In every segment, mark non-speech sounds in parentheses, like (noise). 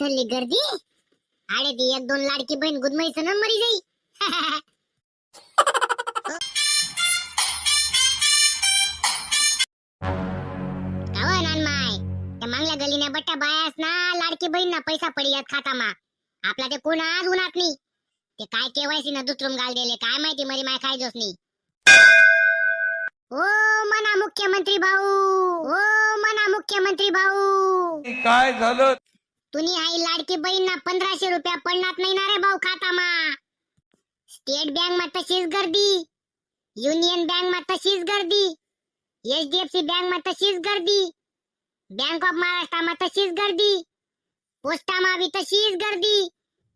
इथली गर्दी. आडे ती एक दोन लाडकी बहीण गुदमईचं ना मरी जाई (laughs) काव नानमाय? त्या मांगल्या गलीने बट्ट्या बायास ना लाडकी बहीण ना पैसा पडी यात खाता मा आपला ते कोण आज उन्हात नाही ते काय केवायसी ना दुसरं गाल दिले काय माहिती मरी माय काय जोस नाही ओ मना मुख्यमंत्री भाऊ ओ मना मुख्यमंत्री भाऊ. काय झालं? तुम्ही आई लाडकी बहीण ना पंधराशे रुपया पडणार नाही ना रे भाऊ खाता मा स्टेट बँक मा तशीच गर्दी युनियन बँक मा तशीच गर्दी एचडीएफसी बँक मा तशीच गर्दी बँक ऑफ महाराष्ट्र मा तशीच गर्दी पोस्टा मा बी तशीच गर्दी.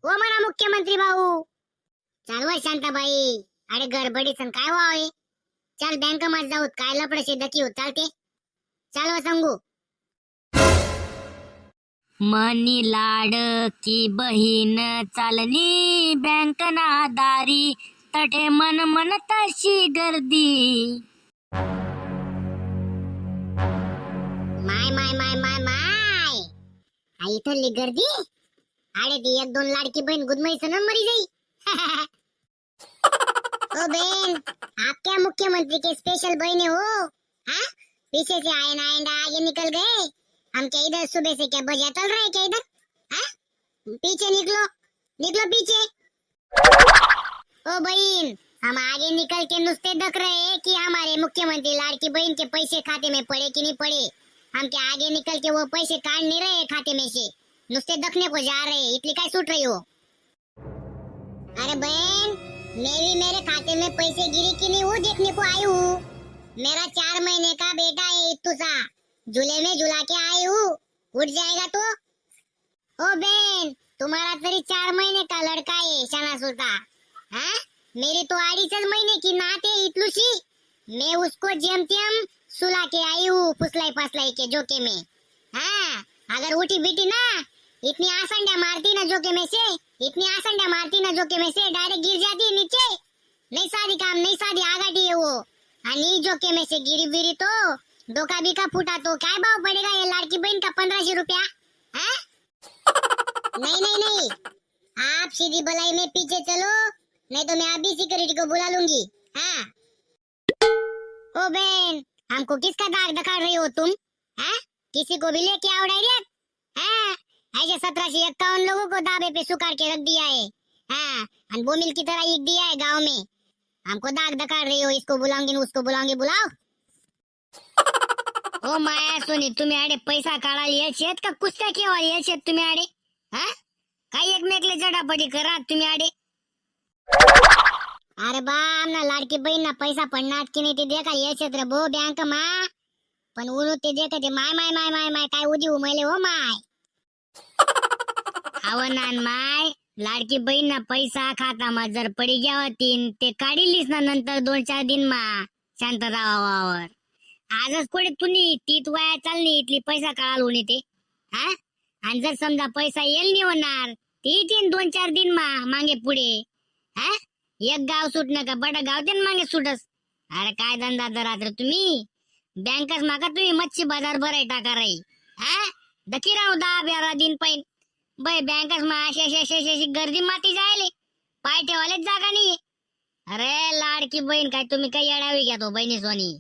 हो म्हणा मुख्यमंत्री भाऊ. चालवा शांताबाई अरे गडबडीचं काय व्हावे चल बँकमध्ये जाऊ काय लपडशे दकी होत चालते? चालवा सांगू. मनी लाडकी बहीण चालली बँक दारी तठे मन मन तशी गर्दी. माय माय माय माय माय. आई इथली गर्दी. अरे ती एक दोन लाडकी बहीण गुदमईचं ना मरी जाई. (laughs) ओ बहन आप क्या मुख्यमंत्री के स्पेशल बहने हो? हाँ? पीछे से आए ना एंड आगे निकल गए. हम क्या इधर सुबह से क्या बजा चल रहे हैं क्या इधर? हाँ? पीछे निकलो। निकलो पीछे। ओ बहन, हम आगे निकल के नुस्ते दक रहे हैं कि हमारे मुख्यमंत्री लाड़की बहन के पैसे खाते में पड़े कि नहीं पड़े? हम क्या आगे निकल के वो पैसे काट नहीं रहे खाते में से? नुस्ते दखने को जा रहे हैं, इतनी काय सूट रही हो? अरे बहन, मैं भी मेरे खाते में पैसे गिरी कि नहीं वो देखने को आई हूँ। मेरा चार महीने का बेटा है इत्तू सा झूले में झुला के आई हूँ। उठ जाएगा तो। ओ बहन, तुम्हारा तरी चार महीने का लड़का है, शाना सुलता हाँ? मेरी तो अड़ीचच महीने की नात है इतलूसी मैं उसको जेम तेम सुला के आई हूँ, फुसलाई फसलाई के जोके में। हाँ अगर उठी बीटी ना, इतनी आसंड्या मारती ना जोके में से, इतनी आसंड्या मारती ना जोके में से, डायरेक्ट गिर जाती नीचे। नहीं सादी काम, नहीं सादी आगाटी है वो। आणि जोके में से गिरी बिरी तो। डोका बिका फूटा तो क्या भाव पड़ेगा ये लाड़की बहन का पंद्रह रुपया? हाँ? नहीं नहीं नहीं. आप सीधी बलाई में पीछे चलो, नहीं तो मैं अभी सिक्योरिटी को बुला लूँगी। हाँ? ओ बहन, हमको किसका दाग दिखा रही हो तुम? हाँ? किसी को भी लेके आओ डायरेक्ट हाँ? ऐसे सत्रह इक्यावन लोगों को दाबे पे सुखाड़ के रख दिया है। हाँ? अनबोमिल की तरह ईक दिया है गाँव में। हमको दाग दिखा रही हो, इसको बुलाऊँगी, उसको बुलाऊँगी, बुलाओ। ओ माया सोनी तुम्ही आडे पैसा काढायला येत का कुस्त्या केव्हा येत तुम्ही आडे? हा? काही एकमेकले चढापटी करा तुम्ही आडे? अरे बा ना लाडकी बहीण ना पैसा पडणार की नाही ते देखा येत रे भो बँक मा. पण उलू ते देखा ते माय माय माय माय माय काय उदी उमले हो माय. नान माय लाडकी बहीण ना पैसा खाता मा जर पडी घ्या तीन ते काढीलीस ना नंतर दोन चार दिन मा शांत राहावावर आजच कोणी तुम्ही तीत वया चालली इथली पैसा काळाल होणे ते हा? आणि जर समजा पैसा येईल नाही होणार ती तीन दोन चार दिन मा मागे पुढे. हा? एक गाव सुटणं का बडा गाव ते मागे सुटस. अरे काय धंदा तर रात्र तुम्ही? बँकच मागा तुम्ही मच्छी बाजार भराय टाका राही हा? दकी राहू दहा बारा दिन पैन. बै बँकच मा अशी अशी अशी अशी गर्दी माती जायले. पाय ठेवायलाच जागा नाही अरे लाडकी बहीण काय तुम्ही काय येडावी घ्या तो बहिणी सोनी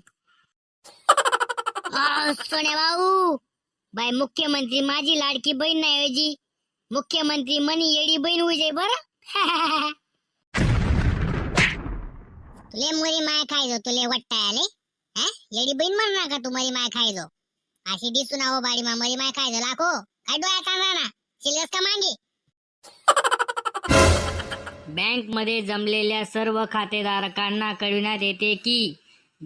अ, सोने भाऊ बाय मुख्यमंत्री माझी लाडकी बहीण नाही ऐवजी मुख्यमंत्री मनी येडी बहीण उजे बर. (laughs) तुले मुरी माय खायचो तुले वट्टायले आले येडी बहीण म्हणणार का तू मरी माय खायचो अशी दिसू ना हो बाडी मा मरी माय खायचो लाखो. काय डोळ्या काढणार ना? सिलेस का मांगी बँकमध्ये जमलेल्या सर्व खातेधारकांना कळविण्यात येते की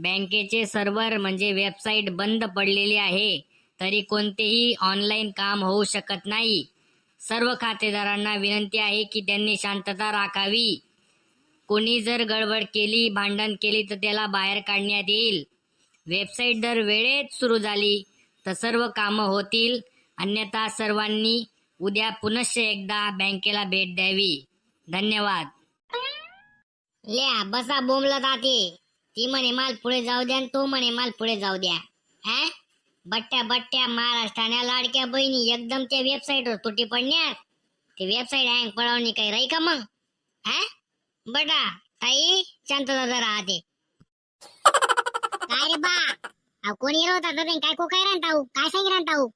बँकेचे सर्व्हर म्हणजे वेबसाईट बंद पडलेली आहे तरी कोणतेही ऑनलाईन काम होऊ शकत नाही. सर्व खातेदारांना विनंती आहे की त्यांनी शांतता राखावी. कोणी जर गडबड केली भांडण केली तर त्याला बाहेर काढण्यात येईल. वेबसाईट जर वेळेत सुरू झाली तर सर्व कामं होतील. अन्यथा सर्वांनी उद्या पुनश्च एकदा बँकेला भेट द्यावी. धन्यवाद. ल्या बसा बोंबला जाते ती म्हणे माल पुढे जाऊ द्या आणि तो म्हणे माल पुढे जाऊ द्या. हा? बट्ट्या बट्ट्या महाराष्ट्राने लाडक्या बहिणी एकदम त्या वेबसाईटवर तुटी पडण्यात. ते वेबसाईट हँग पडवणी काही राही का मग? हा? बटा ताई शांतता जरा राहते काय रे बा? अहो कोणी येलो होता तर काय को काय राहताऊ काय सांगी राहताऊ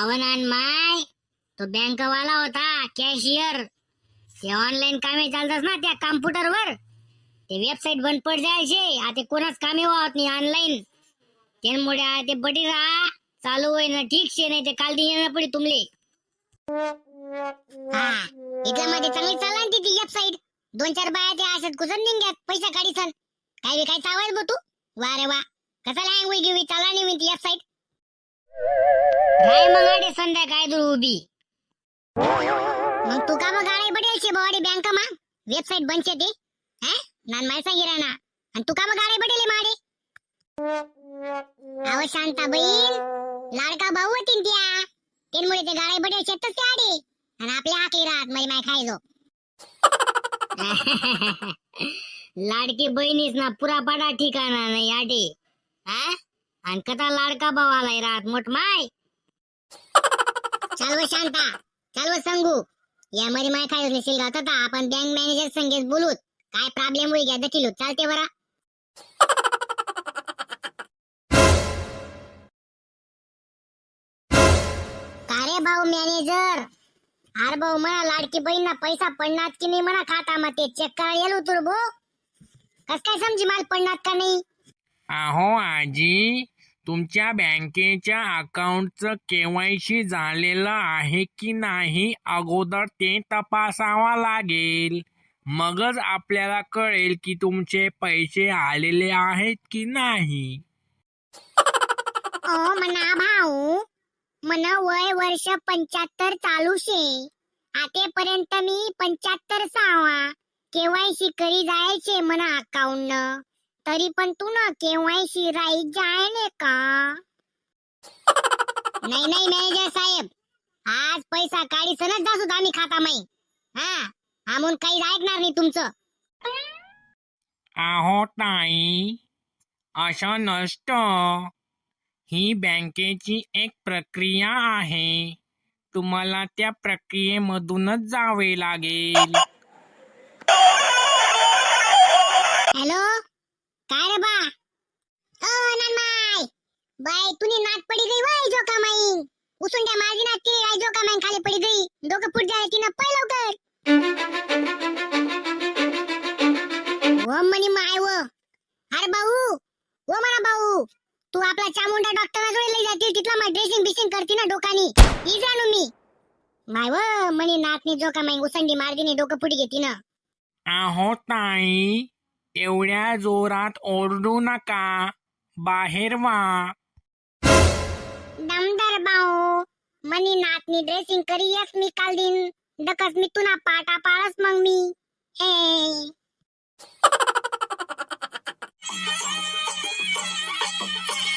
अवनान माय तो बँक वाला होता कॅशियर ते ऑनलाईन कामे चालतात ना त्या कॉम्प्युटरवर ते वेबसाईट बंद पड जायचे आता कोणाच कामे होत नाही ऑनलाईन त्यामुळे ते बडी राहा. चालू होय ना ठीक शे नाही ते काल दिन येणार पडे तुमले. हा इथल्या मध्ये चांगली चालला ना ती वेबसाईट दोन चार बाया ते असत कुसन निघ्यात पैसा काढी सन काय बी काय चावायच बो तू? वा रे वा. कसा लँग होई घेऊ चालला नाही मी ती वेबसाईट राय मग आडे संध्याकाळ दूर उभी. मग तू का मग गाडी पडेल शे बावाडी बँक मा? वेबसाईट बनचे ते हा? नान माय सांगी राहना आणि तू का मग गाडी पडेल माडे अहो शांता बहीण लाडका भाऊ होतीन त्या त्यामुळे ते गाडी पडेल शेतच ते आडे आणि आपल्या हाकली राहत मध्ये माय खायचो लाडकी बहिणीच ना पुरा पाडा ठिकाणा नाही आडे हा आणि कथा लाडका भाऊ आलाय राहत मोठ माय चालव शांता चालव संगू यामध्ये माय खायचो नसेल गावत होता आपण बँक मॅनेजर संगेत बोलूत काय प्रॉब्लेम होई घ्या दखिलू चालते बरा. का रे भाऊ मॅनेजर अरे भाऊ म्हणा लाडकी बहीण पैसा पडणार की नाही म्हणा खाता मग ते चेक करायला येलो तुर भो कस काय समजी माल पडणार का नाही? अहो आजी तुमच्या बँकेच्या अकाउंटचं केवायसी झालेलं आहे की नाही अगोदर ते तपासावा लागेल. मगच आपल्याला कळेल की तुमचे पैसे आलेले आहेत की नाही. ओ म्हणा भाऊ मन वय वर्ष पंच्याहत्तर चालू शे. आतेपर्यंत मी पंच्याहत्तर सावा केवायसी करी जायचे म्हणा अकाउंट न तरी पण तू ना केवायसी राईट जाय ने का? नाही नाही मॅनेजर साहेब. आज पैसा काढीसनच जासू आम्ही खाता माई हा? आमून काही ऐकणार नाही तुमचं. अहो ताई असं नसतं ही बँकेची एक प्रक्रिया आहे. तुम्हाला त्या प्रक्रियेमधूनच जावे लागेल. हॅलो? काय रे बा? ओ नन्माय बाय तुनी नाट पडी गई वय जोका माई उसून द्या माझी नाट ती राय जोका माई खाली पडी गई. डोकं फुट जाय तिनं पै लवकर. ओ मनी माय व. अरे भाऊ ओ म्हणा भाऊ तू आपला चामुंडा डॉक्टरला लई जातील तिथला माय ड्रेसिंग बिसिंग करती ना डोकानी. ही जाणू मी. माय व मनी नातनी जोका माई उसंडी मारदिनी डोकं फुटी घेती ना. अहो ताई एवढ्या जोरात ओरडू नका. बाहेर वा. दमदार भाऊ मनी नातनी ड्रेसिंग करी यस मी काल दिन. डकस मी तुला पाटा पाळस मग मी. हे (laughs)